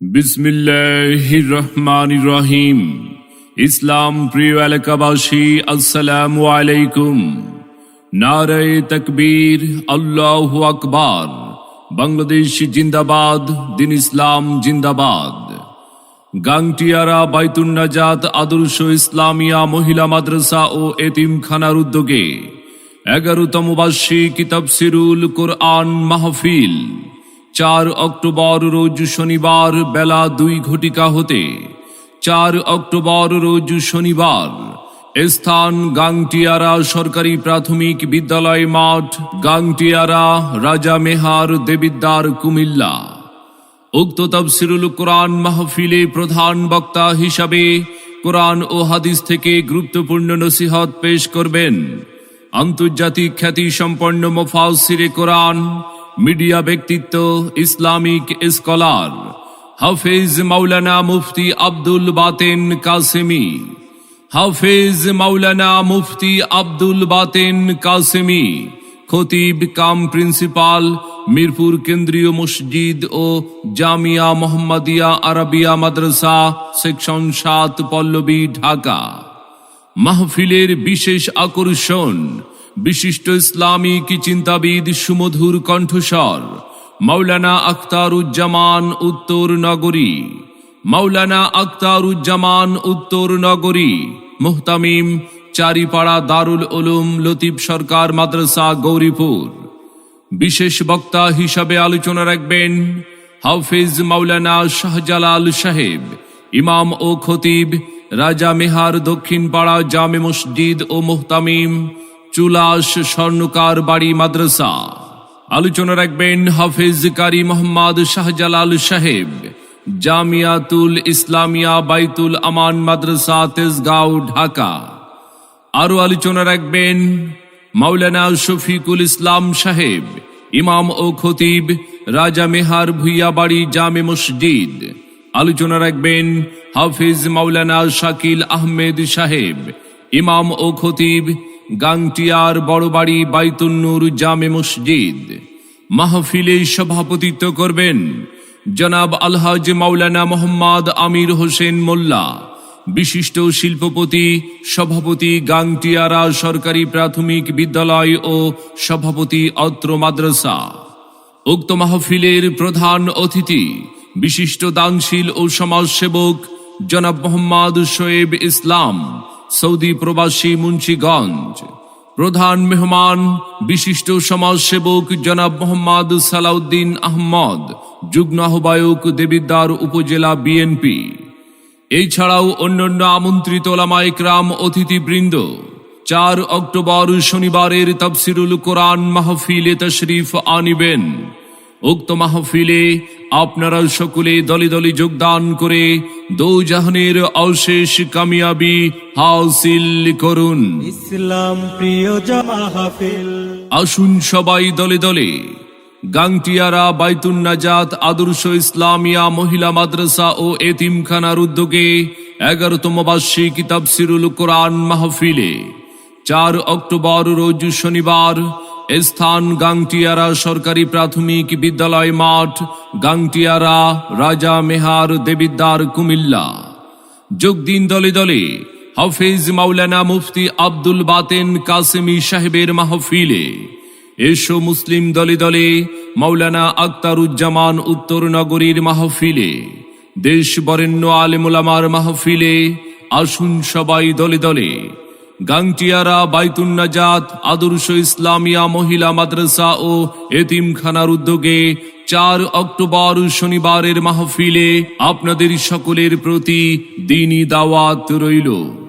বিসমিল্লাহির রহমানির রহিম ইসলাম প্রিয় এলাকাবাসী, আসসালামু আলাইকুম। নারায় তকবীর, আল্লাহ আকবার। বাংলাদেশ জিন্দাবাদ, দিন ইসলাম জিন্দাবাদ। গাংটিয়ারা বাইতুন নাজাত আদর্শ ইসলামিয়া মহিলা মাদ্রাসা ও এতিমখানার উদ্যোগে এগারোতম বার্ষিক তফসিরুল কোরআন মাহফিল। চার অক্টোবর রোজ শনিবার বেলা দুই ঘটিকা হতে, চার অক্টোবর রোজ শনিবার স্থান গাংটিয়ারা সরকারি প্রাথমিক বিদ্যালয় মাঠ, গাংটিয়ারা রাজা মেহার দেবিদ্দার কুমিল্লা। উক্ত তফসিরুল কোরআন মাহফিলে প্রধান বক্তা হিসাবে কোরআন ও হাদিস থেকে গুরুত্বপূর্ণ নসিহত পেশ করবেন। আন্তর্জাতিক খ্যাতি সম্পন্ন মোফাসিরে কোরআন মিডিয়া ব্যক্তিত্ব, ইসলামিক স্কলার, হাফেজ মাওলানা মুফতি আব্দুল বাতেন কাসেমি। হাফেজ মাওলানা মুফতি আব্দুল বাতেন কাসেমি, খতিব কাম প্রিন্সিপাল, মিরপুর কেন্দ্রীয় মসজিদ ও জামিয়া মোহাম্মদিয়া আরবিয়া মাদ্রাসা, সেকশন সাত, পল্লবী, ঢাকা। মাহফিলের বিশেষ আকর্ষণ বিশিষ্ট ইসলামিক চিন্তাবিদ সুমধুর কণ্ঠস্বর? মাওলানা আখতারুজ্জামান উত্তর নগরী। মাওলানা আখতারুজ্জামান উত্তর নগরী। মুহতামিম চারিপাড়া দারুল উলুম লতিফ সরকার মাদ্রাসা গৌরীপুর। বিশেষ বক্তা হিসাবে আলোচনা রাখবেন হাফিজ মাওলানা শাহজালাল সাহেব, ইমাম ও খতিব, রাজা মেহার দক্ষিণ পাড়া জামে মসজিদ ও মোহতামিম চুলাস স্বর্ণকার বাড়ি মাদ্রাসা। আলোচনা রাখবেন হাফিজ কারি মোহাম্মদ শাহজালাল সাহেব, জামিয়াতুল ইসলামিয়া বাইতুল আমান মাদ্রাসা, তেজগাঁও, ঢাকা। আরও আলোচনা রাখবেন মাওলানা শফিকুল ইসলাম সাহেব, ইমাম ও খতিব রাজা মেহার ভুইয়া বাড়ি জামে মসজিদ। আলোচনা রাখবেন হাফিজ মাওলানা শাকিল আহমেদ সাহেব, ইমাম ও খতিব গাংটিয়ার বড়বাড়ি বাইতুন্নুর জামে মসজিদ। মাহফিলে সভাপতিত্ব করবেন জনাব আলহাজ মাওলানা মোহাম্মদ আমির হোসেন মোল্লা। বিশিষ্ট শিল্পপতি, সভাপতি গাংটিয়ারা সরকারি প্রাথমিক বিদ্যালয় ও সভাপতি অত্র মাদ্রাসা। উক্ত মাহফিলের প্রধান অতিথি, বিশিষ্ট দানশীল ও সমাজসেবক জনাব মোহাম্মদ শোয়েব ইসলাম। সৌদি প্রবাসী মুন্সীগঞ্জ। প্রধান মেহমান, বিশিষ্ট সমাজসেবক জনাব মোহাম্মদ সালাউদ্দিন আহমদ, যুগ্ম আহ্বায়ক দেবিদ্দার উপজেলা বিএনপি। এছাড়াও অন্যান্য আমন্ত্রিত ওলামাইকরাম অতিথিবৃন্দ। চার অক্টোবর শনিবারের তফসিরুল কোরআন মাহফিলে তশরিফ আনিবেন। উক্ত মাহফিলে আপনারা সকলে দলে দলে যোগদান করে দৌজাহানের অশেষ কামিয়াবি হাসিল করুন। ইসলাম প্রিয় জামাহাফিল। আসুন সবাই দলে দলে। গাংটিয়ারা বাইতুন নাজাত আদর্শ ইসলামিয়া মহিলা মাদ্রাসা ও এতিমখানার উদ্যোগে এগারোতম বার্ষিক তাফসিরুল কোরআন মাহফিলে চার অক্টোবর রোজ শনিবার স্থান গাংটিয়ারা সরকারি প্রাথমিক বিদ্যালয় মাঠ, গাংটিয়ারা রাজা মেহার দেবিদ্দার কুমিল্লা। যোগ দিন দলে দলে হাফিজ মাওলানা মুফতি আব্দুল বাতেন কাসেমি সাহেবের মাহফিলে। এসো মুসলিম দলে দলে মাওলানা আক্তারুজ্জামান উত্তর নগরীর মাহফিলে। দেশ বরেণ্য আলেমুলামার মাহফিলে আসুন সবাই দলে দলে। গাংটিয়ারা, বাইতুন নাজাত, আদর্শ ইসলামিয়া মহিলা মাদ্রাসা ও এতিমখানার উদ্যোগে চার অক্টোবর শনিবারের মাহফিলে আপনাদের সকলের প্রতি দিনই দাওয়াত রইল।